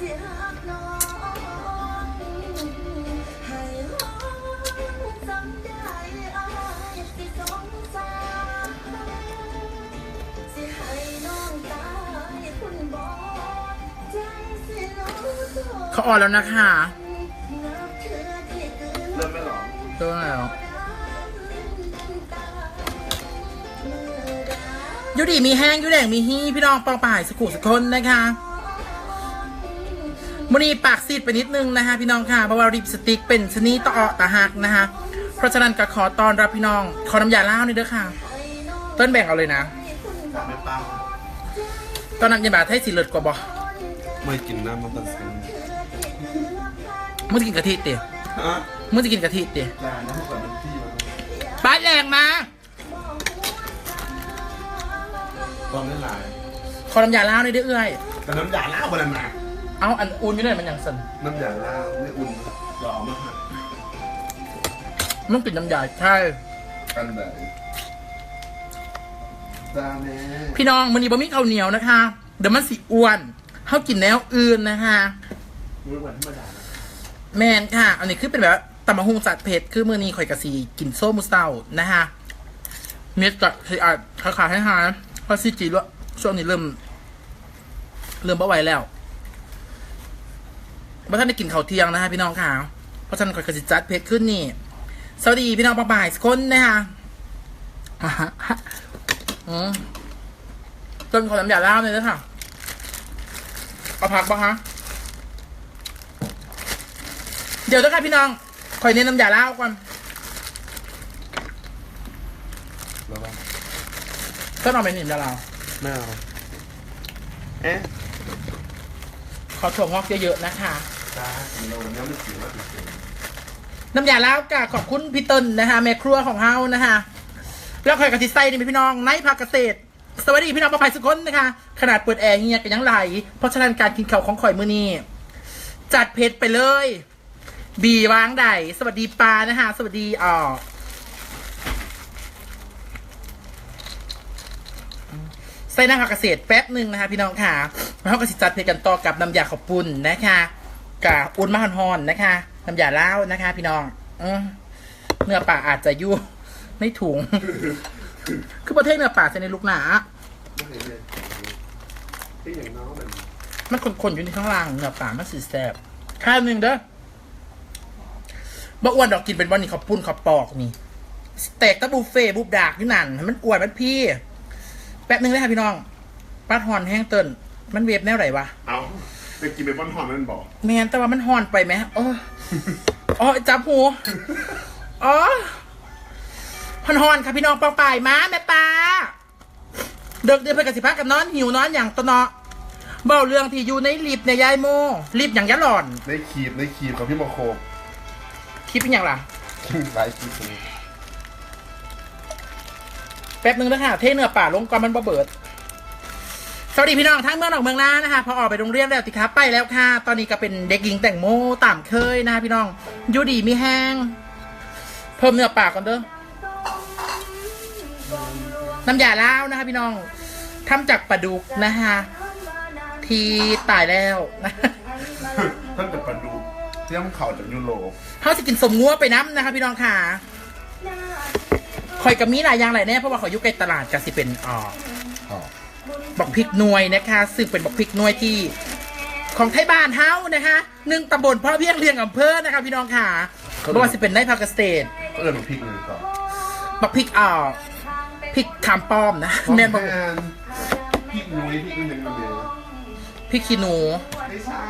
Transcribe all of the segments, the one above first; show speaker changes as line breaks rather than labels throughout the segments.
เขาออนแล้วนะคะ
เริ่มไม่หรอ
ตัวแล้วอยูดีมีแห้งอยูแดงมีฮีพี่น้องปองป่ายสกุสกคนนะคะ มันนี้ปากซีดไปนิดนึงนะคะพี่น้องค่ะเพราะว่าริปสติกเป็นชนิดต่อตะหักนะคะเพราะฉะนั้นก็ขอตอนรับพี่น้อง ขอน้ำยาล้าวนี่เด้อค่ะ ต้นแบ่งเอาเลยนะ
กลับไม่ปัง
ตอนนั้นยาบาไทยสีเลือดกว่าบ่
ไม่กินน้ำมันตัดสิน
มึงจะกินกะทิเตี๋ย
ฮะ
มึงจะกินกะทิเตี๋ย
จานน้ำก่อนน้ำที่มัน
ป้าแรงมา
ตอนนี้หลาย
ขอน้ำยาล้าวนี่เด้อเอ้ย
แต่น้ำยาล้างบนนั้นนะ
เอาอันอุ่นอยู่เลยมันอย่างสัน
น้ำยาล้างไม่อุ่นหล่อมาก
มึงกินน้ำยาใช่
กันไหนจานแม่
พี่น้องมันนี้บะหมี่ข้าวเหนียวนะคะ เดี๋ยวมันสิอ้วนเขากินแนวอื่นนะคะ
รู้วันธรรมดานะ
แมนค่ะ อันนี้คือเป็นแบบว่าตำมะฮุงจัดเผ็ดคือมือนี้ข่อยกะสีกินโซ่มุสเตานะคะเม็ดกับคืออาจขาขาให้หายเพราะซีจีด้วยช่วงนี้เริ่ม เริ่มเบาไหวแล้ว เพราะท่านได้กินข้าวเที่ยงนะคะพี่น้องค่ะ เพราะฉะนั้นข่อยกะสีจัดเผ็ดขึ้นนี่ สวัสดีพี่น้องปะบ่ายสกคนนะคะอ่าฮะอืมต้นขอน้ำยาล้าวเลยนะค่ะเอาผักปะคะเดี๋ยวนะคะพี่น้องคอยเน้นน้ำยาล้าวก่อน
แล้วว่า
ก็นอนเป็นน้ำยาล้าว
ไม่เอาเอ๊ะ
ขอถั่วงอกเยอะๆนะคะ
จ้าเราวันนี้ไม่ถือว่าติดเต็ม
น้ำยาล้าวกะขอบคุณพี่เติ้ลนะคะแม่ครัวของเฮานะคะแล้วคอยกับทิไซนี่เป็นพี่น้องในภาคเกษตร สวัสดีพี่น้องประภัยสุกคนนะคะ ขนาดเปิดแอร์เฮียกันยังไหล เพราะฉะนั้นการกินข้าวของข่อยมือนี้จัดเผ็ดไปเลย บีวางไดสวัสดีปลานะคะสวัสดีอ่อใส่หน้าผักเกษตรแป๊บหนึ่งนะคะ พี่น้องค่ะแล้วก็สิจัดเพลงกันต่อกับน้ำยาขอบปุ่นนะคะ กับอุ่นมะฮอนฮอนๆนะคะน้ำยาเล้านะคะ พี่น้องเอเนื้อป่าอาจจะยุ่ไม่ถุง คือประเทศเนื้อป่าใสในลูกหนา
ไม่เห็นเลยที่อย่างน้องมัน
มันคนๆอยู่ในข้างล่างเนื้อป่ามันสีแสบข้าวหนึ่งเด้อบ่อ้วนดอกกินเป็นวันนี้ขอบปุ้นขอบปอกนี่สเต็กตะบุฟเฟ่บุบดากนี่นั่นมันอ้วนมันพี่ แป๊บหนึงเลยค่ะพี่น้องปลาทอนแห้งเตินมันเวฟแนวไหนวะ
เอา ไปกินเป็นวันหอนมันบอก
แมนแต่ว่ามันฮอนไปไหมโอ้อ๋อจับหูอ๋อฮอนฮอนๆค่ะพี่น้องปองป่ายมาแม่ปลาเด็กเดือนไปกับสิพักกับนอนหิวนอนอย่างตะเนาะเบ้าเรื่องที่อยู่ในลิฟต์เนี่ยยายโมลิฟต์อย่างยะหล่อน
ได้ขีดได้ขีดของพี่โมโค
คิดเป็นอย่างล่ะ
หลายขีดตรงนี้
แป๊บนึงนะค่ะเทเนื้อป่าลงก่อนมันบ่เบิด สวัสดีพี่น้องทั้งเมืองหนองเมืองนานะคะพอออกไปโรงเรียนแล้วติครับไปแล้วค่ะ ตอนนี้ก็เป็นเด็กหญิงแต่งโมตามเคยนะคะพี่น้องอยูดีมีแห้งเพิ่มเนื้อป่าก่อนเด้อน้ำยาล้าวนะคะพี่น้องทำจากปลาดุกนะคะที่ตายแล้วนะ
ท่านจะประดูเที่ยมเข่าจากยุโรป
เขาจะกินสมงัวไปน้ำนะคะพี่น้องค่ะคอยกับมีหลายอย่างหลายแน่เพราะว่าขอยอยุใกล้ตลาดจะสิเป็นอ่อ
อ๋อ
บอกพริกหน่วยนะคะ ซึ่งเป็นบอกพริกหน่วยที่ของไทยบ้านเฮานะคะหนึ่งตำบลพ่อเพียงเรียงอำเภอนะคะพี่น้องค่ะไม่ว่าจะเป็นในภาคเกษตร
ก็เอิญมาพริกหนึ่งก่อน
บอกพริกอ่อพริกคำป้อมนะแม่นบอก
พริกนุ้ยพริกนึงกันเลย
พริกขี้หนู
ไม่ใช่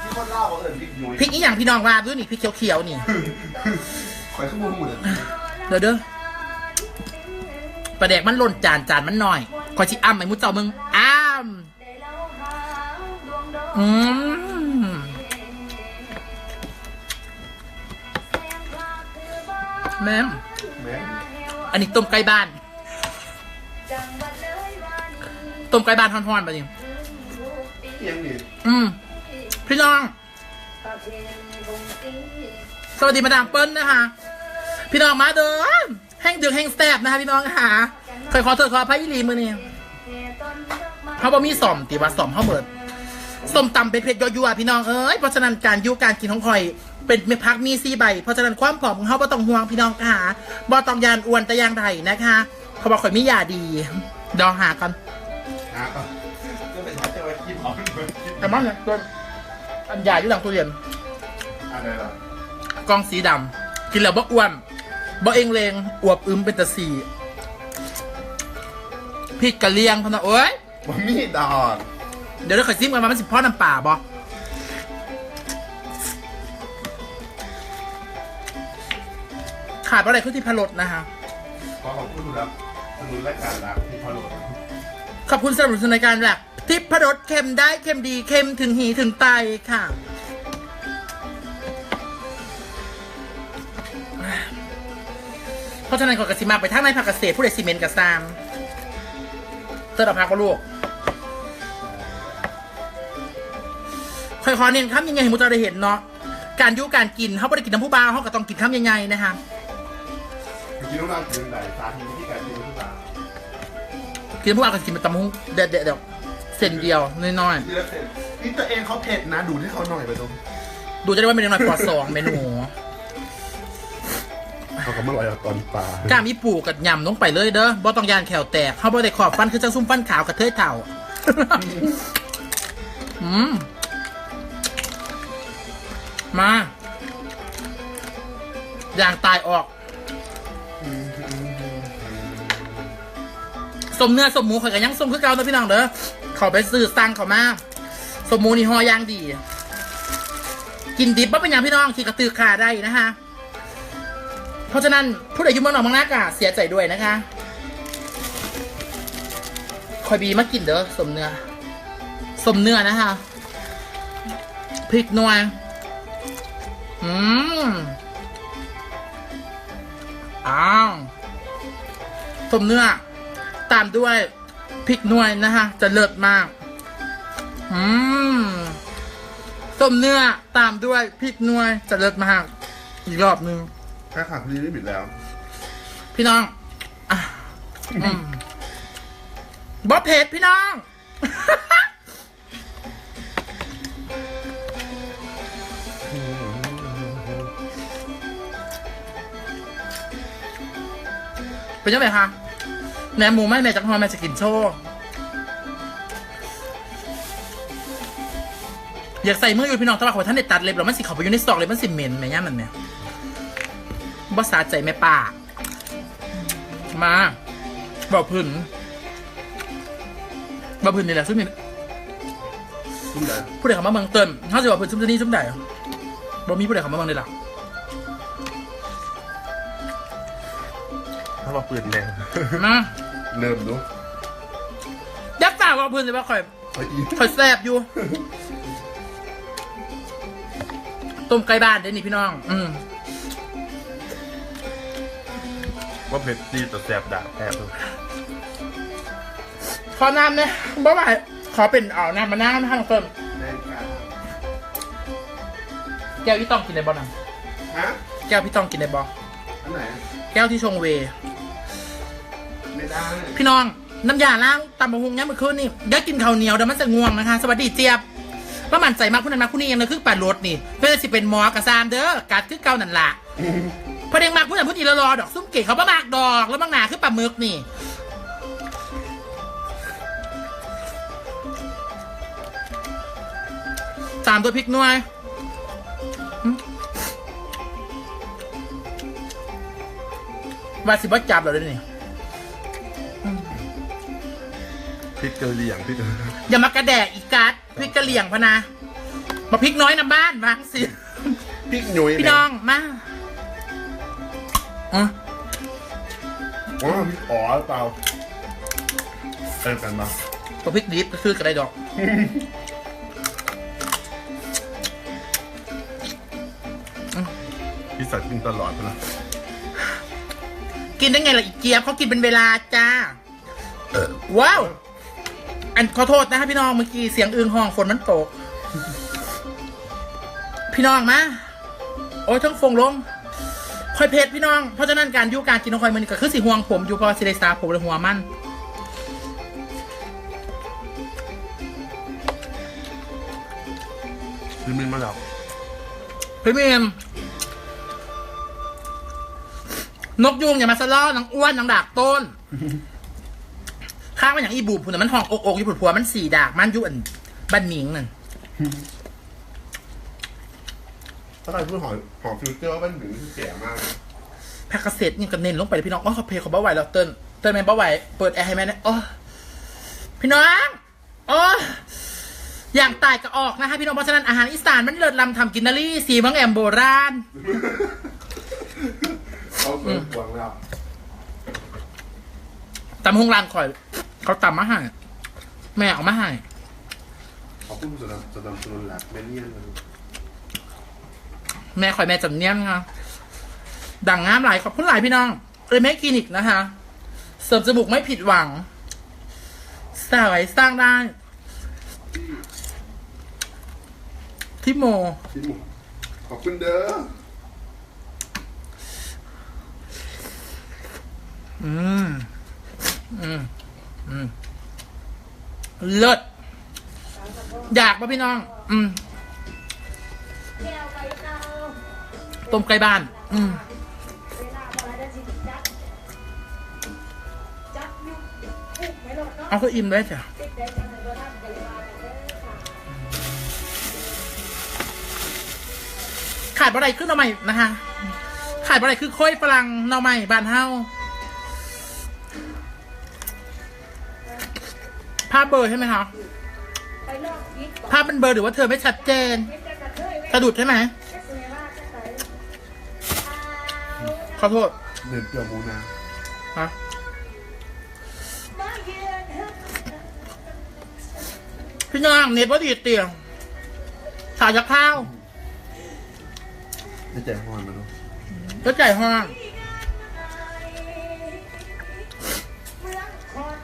ที่คนเล่าว่าเอิญพริกนุ้ย
พริกอีหยังพี่น้องว่าด้วยนี่พริกเขียวๆนี่
คอยข้างบนหมดเลย
เดี๋ยวเด้อประเด็กมันหล่นจานจานมันหน่อย คอยชิอ้ำไอ้มุดเจ้ามึงอ้ำอืมแม่ม
แม่
อันนี้ต้มไก่บ้าน ต้มไก่บ้านทอนๆไปดิ
เอียงนี่
อืมพี่น้อง สวัสดีมาดามเปิ้ลนะคะ พี่น้องมาเด้อแห้งเดือดแห้งแซ่บนะคะพี่น้องค่ะ เคยขอโทษขออภัยอีหลีมือนี่เขาบอกมีสอมตีว่าสอมเขาเบิดส้มตำเป็นเผ็ดยั่วๆพี่น้องเอ้ยเพราะฉะนั้นการอยุการกินของข่อย เป็นเมพักมีซีใบ เพราะฉะนั้นความผอมของเขาบ่ต้องห่วงพี่น้องค่ะบ่ต้องยานอ้วนแต่อยางใดนะคะเขาบอกข่อยมียาดีดองหากัน
หาก่อนจะไปหาเจ้าไว้กินหอมเลย
แต่มันเนี่ยตัวอันยาอยู่หลังตู้เย็น
อะไรล่ะ
กล่องสีดำกินแล้วบ่อ้วนบ่เองเลงอวบอึมเป็นตะสีพ ริกกะเลียงพะนะโอ้ย
บะหมี่ดอน
เดี๋ยวเราเคยซิมกันมามันสิพ่อน้ำป่าบอขาดอะไรคือที่พะโลดนะคะ
ขอขอบคุณครับสนุนรายการรักที่พอโหลด
ขอบคุณสนับสนุนรายการแหละทิพพรสเค็มได้เค็มดีเค็มถึงหีถึงไตค่ะเพราะฉะนั้นขอกระสิมาไปทางในภาคเกษตรผู้ใดซีเมนต์กับซาม เติร์ดพักก็ลูกค่อยๆเน้นคำยังไงให้มุจจะได้เห็นเนาะการอยุการกินเขาไม่ได้กินน้ำผู้บ่าวเขาก็ต้องกินคำยังไงนะคะ
กินน้ำมันกินไหนสาธิตวิธีการกินทุกอย่าง
กินน้ำผู้บ่าวก็กินเป็นตำหุ้งเด็ดๆเดียวเส้นเดียวน้อย
ทีละเซนนี่ตัวเองเขาเผ็ดนะ ดูดให้เขาหน่อยไปตรง
ๆดูจะได้ว่าเป็นน้อยปอดสองเมนู
เขาก็มาลอยเอาตอนปลา
กล้ามอีปูกับยำลงไปเลยเด้อบ่ต้องยานแขวแตกเขาบ่ได้ขอบฟันคือจังซุ่มฟันขาวกับเทยเถ่าอืมมาอย่างตายออกสมเนื้อสมหมูข่อยกันยังสมคือเก่านะพี่น้องเด้อเขาไปซื้อสั่งเขามาสมหมูนี่หอย่างดี กินดิบบ่เป็นอย่างพี่น้องขี่กระตือขาได้นะคะ เพราะฉะนั้นผู้ใดอยุ่เมืองนอกเมืองนากอะเสียใจด้วยนะคะ คอยบีมากินเด้อสมเนื้อ สมเนื้อนะคะ พริกนวยอืมอ้าวสมเนื้อ ตามด้วยพริกนวยนะคะ จะเลิศมาก อืมสมเนื้อตามด้วยพริกนวยจะเลิศมาก อีกรอบนึง
แค่ขาดพอดีไม่บิดแล้ว
พี่น้องอะอืมบอสเพจพี่น้อง เป็นยังไงคะแหนมหมูไม่แม่จักรฮอแม่จะกินโชว์อยากใส่มืออยู่พี่น้องแต่ว่าขอท่านได้ตัดเล็บแล้วมันสิเขาไปอยู่ในซอกเลยมันสิเหม็นแม่ย่ามันเนี่ย บ่สาใจแม่ป่า มาบอกพื้นบอกพื้นนี่แหละซึ่งนี่
ทุ่มเลย
ผู้ใดเขามาเมืองเติมเขาจะบอกพื้นซุ้มที่นี่ซุ้มใดบ่มีผู้ใดเขามาเมืองเลยหรอ
ถ้าบอกปืนแรง
มา
เริ่มดู
ยักษ์ฝ่าบอกพื้นเลยว่าข่อย
เขาอี
ข่อยแสบอยู่ต้มไก่บ้านเด้นี่พี่น้อง อืม
ว่าเผ็ดดีแต่แสบด่าแอบ
ขอน้ำเนี่ยบ่ไหวขอเป็นเอาน้ำมาน้ำทางเติม
ได้การ
แก้วพี่ต้องกินในบ่อน้
ฮะำ
แก้วพี่ต้องกินในบ่อ
อันไหน
แก้วที่ชงเวย์
ไม่ได้
พี่น้องน้ำยาล้างตำบะฮุงย้ำเมื่อคืนนี่เดี๋ยวกินข้าวเหนียวเดี๋ยวมันจะง่วงนะคะ สวัสดีเจี๊ยบว่ามันใจมากคุณนั้นมากคุณนี่ยังเลยคือป่ารถนี่ เพื่อสิเป็นหมอกระซามเด้อกัดคือเก่านั่นละ พอเด็กมากผู้นั้นผู้นี้ละรอดอก ซุ้มเก๋เขาบ้ามากดอก แล้วบางหนาคือปลาหมึกนี่ตามตัวพริกหน่วยหึว่าสิบ่จับเหรอเดี๋ยวนี่
พริกเกลือเหลี่ยงพริกเกลือ
อย่ามากระแดกอีกัดพริกกะเหลี่ยงพะนะ มาพริกน้อยนะบ้านวางสิ
พริกหนุ่ย
พี่น้องมา อ๋อ
อ๋อพริกอ๋อหรือเปล่าเออกันมา
ตัวพริกดิบก็ซื้อกันได้ดอก
พี่สัตว์กินตลอดนะ
กินได้ไงล่ะอีเจี๊ยบเขากินเป็นเวลาจ้า ว้าว อันขอโทษนะครับพี่น้องเมื่อกี้เสียงอึงห้องฝนมันตก พี่น้องมา โอ้ยทั้งฟงลง คอยเพจพี่น้อง เพราะฉะนั้นการอยุการกินของคอยมันก็คือสีห่วงผมอยู่เพอสิได้สาผมเลยหัวมัน
พี่มินมาแล้ว
พี่เมมนกยุงอย่ามาสะล่อนังอ้วนนังดากต้น ข้างมันอย่างอีบูบผุนนะมันห้องอกอกอยู่ผุนผัวมันสี่ดากมันอยุอันบ้านหมิงนั่น
ถ้าใครพูดหอหอฟิวเจอร์ว่าเป็นหนึ่งที่แก่มากนะ
แพ็กเกษตรนี่ก็เน้นลงไปเลยพี่น้องโอ้เขาเพลเขาบ้าไหวแล้วเติ้ลเติ้ลแม่บ้าไหวเปิดแอร์ให้แม่นะโอ้พี่น้องโอ้อย่างตายก็ออกนะคะพี่น้องเพราะฉะนั้นอาหารอีสานมันเลิศลำทำกินนารีสีมังแอมโบราณ
เขาเปิดกวางแล้ว
ตำฮงรานคอย เขาตำมาให้แม่เอามาให้
ขอบคุณสำหรับสำหรับสนุนหลักแมนเนียนเลย
แม่คอยแม่จำเนียนค่ะดังงามหลายขอบคุณหลายพี่น้อง เลยแม่คลินิกนะคะ เสริมจมูกไม่ผิดหวังสวยสร้างได้ที่โม
พี่หมูขอบคุณเด้อ
อืม อืม อืม เลิศ อยากป่ะพี่น้อง อืม
ต้
มไก่บ้าน อืม
เวลาพอได้จิตจับจับยุกปุ๊บไม่หลดเนา
อาก็อิ่มด้วยจ้ะ
ติดใจจังเลยว่ายมาเด้อค่ะ
ขาดอะไรขึ้นเอาใหม่นะคะขาดอะไรคือค่อยฝรั่งเนาใหม่บานเฮาภาพเบอร์ใช่ไหมคะภาพเป็นเบอร์หรือว่าเธอไม่ชัดเจนสะดุดใช่ไหม ขอโทษ
เด่นเปรี้ยวหมูนา
ฮะ
มาเยือน
พี่น้องเน็ตว่าดีเตียงสาวยักษ์ข้าว
ได้ใจหอนมาดู
ก็ใจห้อง
เมืองคอน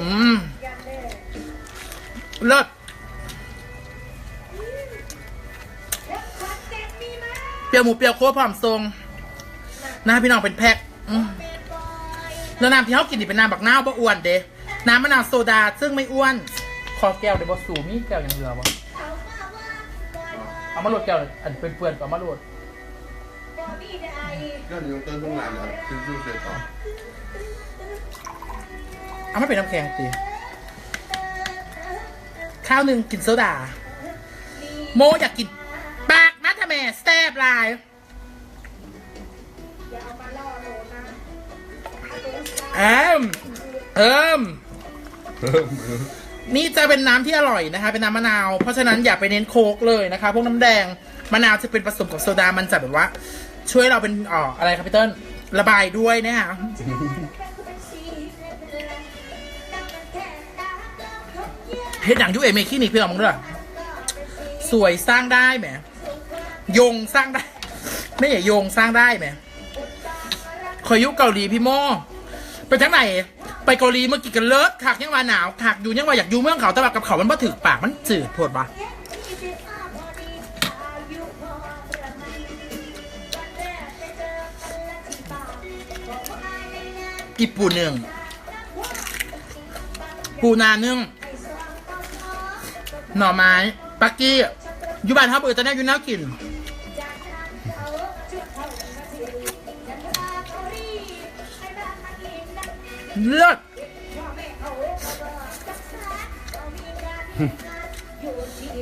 อืม
ยันเด้อ
เลิศ ยวหมูเปรียวโคตรผอมทรงนะพี่น้องเป็นแพ็คอืม
เมนบอย
แล้วน้ำที่เขากินนี่เป็นน้ำบักนาวบ่อ้วนเด้น้ำมะนาวโซดาซึ่งไม่อ้วน ขอแก้วเดี๋ยวบอสูมีแก้วอย่างเดียวบ่
เขามาว่าบอย
เอามาโหลดแก้วเลยอันเป็นเปื่อนๆก็เอามาโหลด
บอมีได้
ก็นี่ต้องเต้นต้องงานแล้วซิ้วๆเสร็จต่อ
เอาไม่เป็นน้ำแข็งตีข้าวหนึ่งกินโซดา โมอยากกิน แซ่บหลาย
อย่าเอามาล่อโลนะเอาตัวสา
เอิมเอิม
เพิ่มมือ
นี่จะเป็นน้ำที่อร่อยนะคะ เป็นน้ำมะนาว เพราะฉะนั้นอย่าไปเน้นโค้กเลยนะคะ พวกน้ำแดงมะนาวจะเป็นผสมกับโซดา มันจะแบบว่า ช่วยเราเป็นอ๋ออะไรครับพี่เติ้ลระบายด้วยนะคะเฮ็ดหนังยูเอเมคินี่พี่น้องมึงด้วยสวยสร้างได้แหม ยงสร้างได้ ไม่ใช่ยงสร้างได้แหมคอยยุคเกาหลีพี่โมไปทั้งไหน ไปเกาหลีเมื่อกี้กันเลิศขากยังว่าหนาวขากอยู่ยังว่าอยากอยู่เมืองเขาแต่แบบกับเขามันบ่ถึกปากมันจืดโพดปะอีปูหนึ่งปูนาหนึ่งหน่อไม้ปักกี้อยู่บ้านทับเออจะได้อยู่น่ากิน เลิศ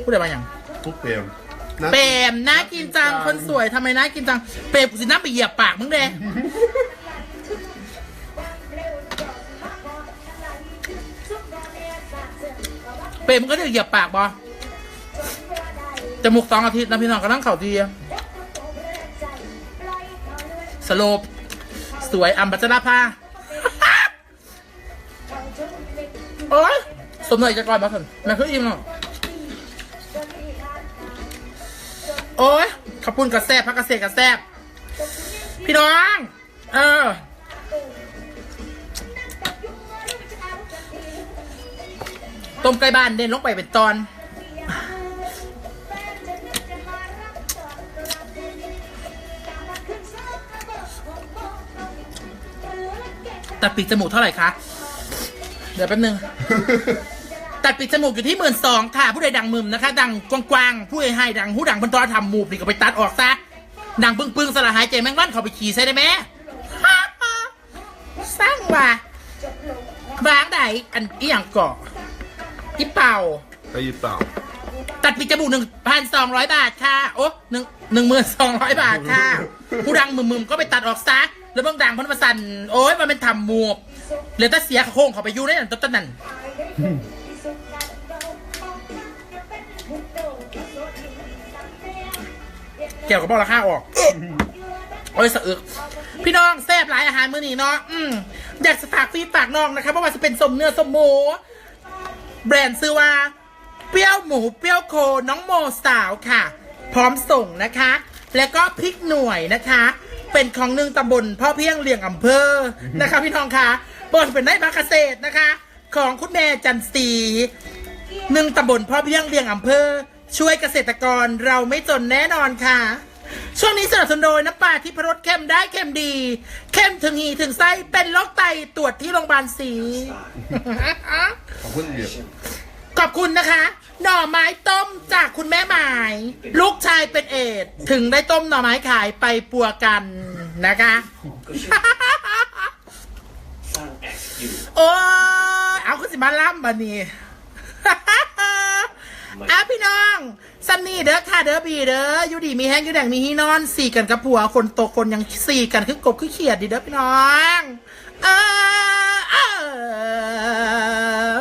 พูดอะไรมาอย่าง
ทุกเปรี้ยวนะ
เปรมน่ากินจังคนสวยทำไมน่ากินจังเปรมกูสิน้าไปเหยียบปากมึงเด้เปรมมึงก็จะเหยียบปากบอจมูกสองอาทิตย์นะพี่น้องก็นั่งเข่าดีอะสโลปสวยอัมบัจจราภา โอ๊ยสมหน่อยจะก่อนมาสิแม่คืออิ่มเนาะโอ๊ยขอบคุณกระแซบพักกระเสกกระแซบพี่น้อง เออต้มไก่บ้านเด่นลงไปเป็นตอน แตัดปีกจมูกเท่าไหร่คะ ดี๋ยวแป๊บนึงตัดตัดปิดจมูกอยู่ที่หมื่นสองค่ะ ผู้ใดดังมึมนะคะ ดังกว้างๆ ผู้ใดให้ดังผู้ดังบนตอทำหมูบนี่ก็ไปตัดออกซะ ดังปึ้งๆสละหายใจแมงวันเขาไปขี่ใส่ได้ไหมสร้างว่าบางใดอันอีหยังเกาะอีเป่า
ไปยิบเปล่า
ตัดปิดจมูกหนึ่งพันสองร้อยบาทค่ะ โอ้หนึ่งหนึ่งหมื่นสองร้อยบาทค่ะ ผู้ดังมึมๆก็ไปตัดออกซะ แล้วเบางดังเพันประสันโอ้ยมันเป็นทำหมูบ เหลือแต่เสียโค้งเขาไปอยู่ในนั้นต้นนั้นเกี่ยวกับบอกราคาออกโอ้ยสะอึก พี่น้องแซ่บหลายอาหารมื้อนี้เนาะอืมอยากจะฝากฟีฝากน้องนะคะเพราะว่าจะเป็นสมเนื้อสมหมูแบรนด์ซื้อว่า เปรี้ยวหมูเปรี้ยวโคน้องโมสาวค่ะ พร้อมส่งนะคะ แล้วก็พริกหน่วยนะคะ เป็นของหนึ่งตำบลพ่อเพียงเลียงอำเภอนะคะ พี่น้องคะ บนเป็นได้มาเกษตรนะคะ ของคุณแม่จันทรีหนึ่งตำบลพ่อเพียงเลียงอำเภอ ช่วยเกษตรกรเราไม่จนแน่นอนค่ะ ช่วงนี้สนับสนุนโดยน้ำปลาที่พรสเข้มได้เข้มดี เข้มถึงหีถึงไส้เป็นโรคไตตรวจที่โรงพยาบาลศรี
ขอบคุณเดียว
ขอบคุณนะคะ หน่อไม้ต้มจากคุณแม่หมาย ลูกชายเป็นเอดส์ถึงได้ต้มหน่อไม้ขายไปปัวกันนะคะ
สร้างแอคอยู่
โอ้ยเอาขึ้นสิมาล่ำบันนี้อะพี่น้องซันนี่เด้อค่ะเด้อบีเด้ออยู่ดีมีแห้งอยู่แดงมีฮีนอนสี่กันกับผัวคนโตคนยังสี่กันคือกบคือเขียดดีเด้อพี่น้อง เออเออ